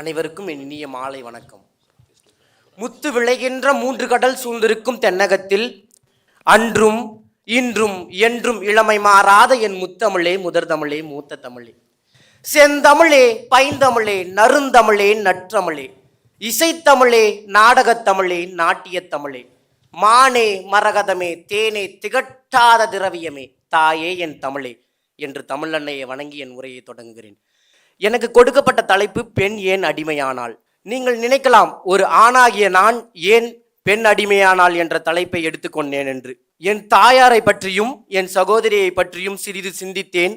அனைவருக்கும் என் இனிய மாலை வணக்கம். முத்து விளைகின்ற மூன்று கடல் சூழ்ந்திருக்கும் தென்னகத்தில் அன்றும் இன்றும் என்றும் இளமை மாறாத என் முத்தமிழே முதற் தமிழே மூத்த தமிழே. செந்தமிழே பைந்தமிழே நறுந்தமிழே நற்றமிழே. இசைத்தமிழே நாடகத் தமிழே நாட்டியத் தமிழே மானே மரகதமே தேனே திகட்டாத திரவியமே தாயே என் தமிழே என்று தமிழன்னையை வணங்கி என் உரையை தொடங்குகிறேன். எனக்கு கொடுக்கப்பட்ட தலைப்பு பெண் ஏன் அடிமையானால் நீங்கள் நினைக்கலாம் ஒரு ஆணாகிய நான் ஏன் பெண் அடிமையானால் என்ற தலைப்பை எடுத்துக்கொண்டேன் என்று. என் தாயாரை பற்றியும் என் சகோதரியை பற்றியும் சிறிது சிந்தித்தேன்.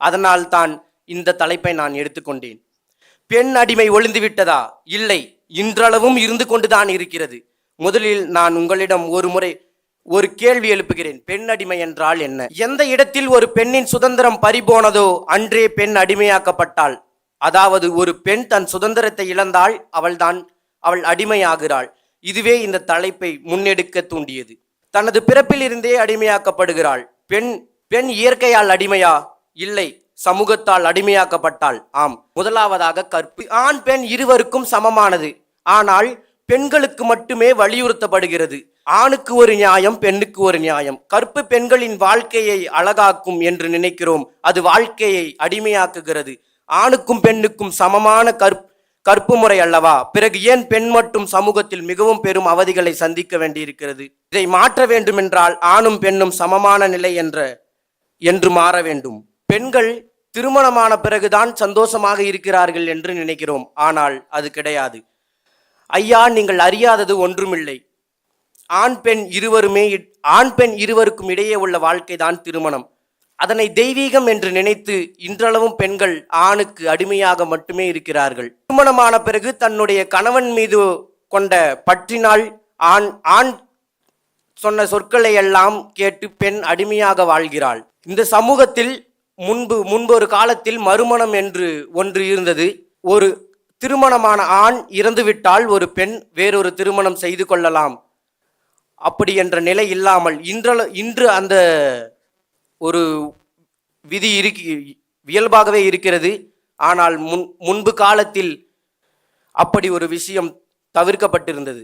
அதனால் தான் இந்த தலைப்பை நான் எடுத்துக்கொண்டேன் பெண் அடிமை ஒளிந்து விட்டதா? இல்லை இன்றளவும் இருந்து கொண்டுதான் இருக்கிறது. முதலில் நான் உங்களிடம் ஒரு முறை ஒரு கேள்வி எழுப்புகிறேன். பெண் அடிமை என்றால் என்ன? எந்த இடத்தில் ஒரு பெண்ணின் சுதந்திரம் பறிபோனதோ அன்றே பெண் அடிமையாக்கப்பட்டால் அதாவது ஒரு பெண் தன் சுதந்திரத்தை இழந்தால் அவள்தான் அவள் அடிமையாகிறாள். இதுவே இந்த தலைப்பை முன்னெடுக்க தூண்டியது. தனது பிறப்பிலிருந்தே அடிமையாக்கப்படுகிறாள். பெண் பெண் இயற்கையால் அடிமையா? இல்லை சமூகத்தால் அடிமையாக்கப்பட்டாள். ஆம் முதலாவதாக கற்பு. ஆண் பெண் இருவருக்கும் சமமானது. ஆனால் பெண்களுக்கு மட்டுமே வலியுறுத்தப்படுகிறது. ஆணுக்கு ஒரு நியாயம் பெண்ணுக்கு ஒரு நியாயம். கற்பு பெண்களின் வாழ்க்கையை அழகாக்கும் என்று நினைக்கிறோம். அது வாழ்க்கையை அடிமையாக்குகிறது. ஆணுக்கும் பெண்ணுக்கும் சமமான கற் கற்பு முறை அல்லவா? பிறகு ஏன் பெண் மட்டும் சமூகத்தில் மிகவும் பெரும் அவதிகளை சந்திக்க வேண்டியிருக்கிறது? இதை மாற்ற வேண்டுமென்றால் ஆணும் பெண்ணும் சமமான நிலை என்ற என்று மாற வேண்டும். பெண்கள் திருமணமான பிறகுதான் சந்தோஷமாக இருக்கிறார்கள் என்று நினைக்கிறோம். ஆனால் அது கிடையாது. ஐயா நீங்கள் அறியாதது ஒன்றுமில்லை. ஆண் பெண் இருவருமே ஆண் பெண் இருவருக்கும் இடையே உள்ள வாழ்க்கை தான் திருமணம். அதனை தெய்வீகம் என்று நினைத்து இன்றளவும் பெண்கள் ஆணுக்கு அடிமையாக மட்டுமே இருக்கிறார்கள். திருமணமான பிறகு தன்னுடைய கணவன் மீது கொண்ட பற்றினால் ஆண் ஆண் சொன்ன சொற்களை எல்லாம் கேட்டு பெண் அடிமையாக வாழ்கிறாள். இந்த சமூகத்தில் முன்பு முன்பொரு காலத்தில் மறுமணம் என்று ஒன்று இருந்தது. ஒரு திருமணமான ஆண் இறந்துவிட்டால் ஒரு பெண் வேறொரு திருமணம் செய்து கொள்ளலாம். அப்படி என்ற நிலை இல்லாமல் இன்றள இன்று அந்த ஒரு விதி இருக்கு இயல்பாகவே இருக்கிறது. ஆனால் முன் முன்பு காலத்தில் அப்படி ஒரு விஷயம் தவிர்க்கப்பட்டிருந்தது.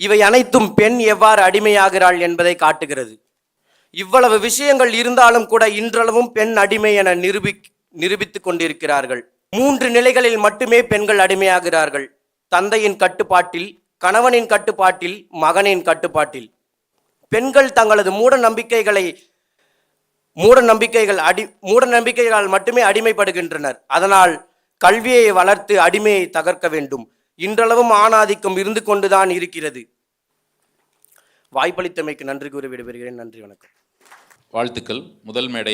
இவை அனைத்தும் பெண் எவ்வாறு அடிமையாகிறாள் என்பதை காட்டுகிறது. இவ்வளவு விஷயங்கள் இருந்தாலும் கூட இன்றளவும் பெண் அடிமை என நிரூபி நிரூபித்துக் கொண்டிருக்கிறார்கள். மூன்று நிலைகளில் மட்டுமே பெண்கள் அடிமையாகிறார்கள். தந்தையின் கட்டுப்பாட்டில் கணவனின் கட்டுப்பாட்டில் மகனின் கட்டுப்பாட்டில். பெண்கள் தங்களது மூட நம்பிக்கைகளை மூட நம்பிக்கைகள் அடி மூட நம்பிக்கைகளால் மட்டுமே அடிமைப்படுகின்றனர். அதனால் கல்வியை வளர்த்து அடிமையை தகர்க்க வேண்டும். இன்றளவும் ஆணாதிக்கம் இருந்து கொண்டுதான் இருக்கிறது. வாய்ப்பளித்தமைக்கு நன்றி கூறி விடைபெறுகிறேன். நன்றி வணக்கம். வாழ்த்துக்கள். முதல் மேடை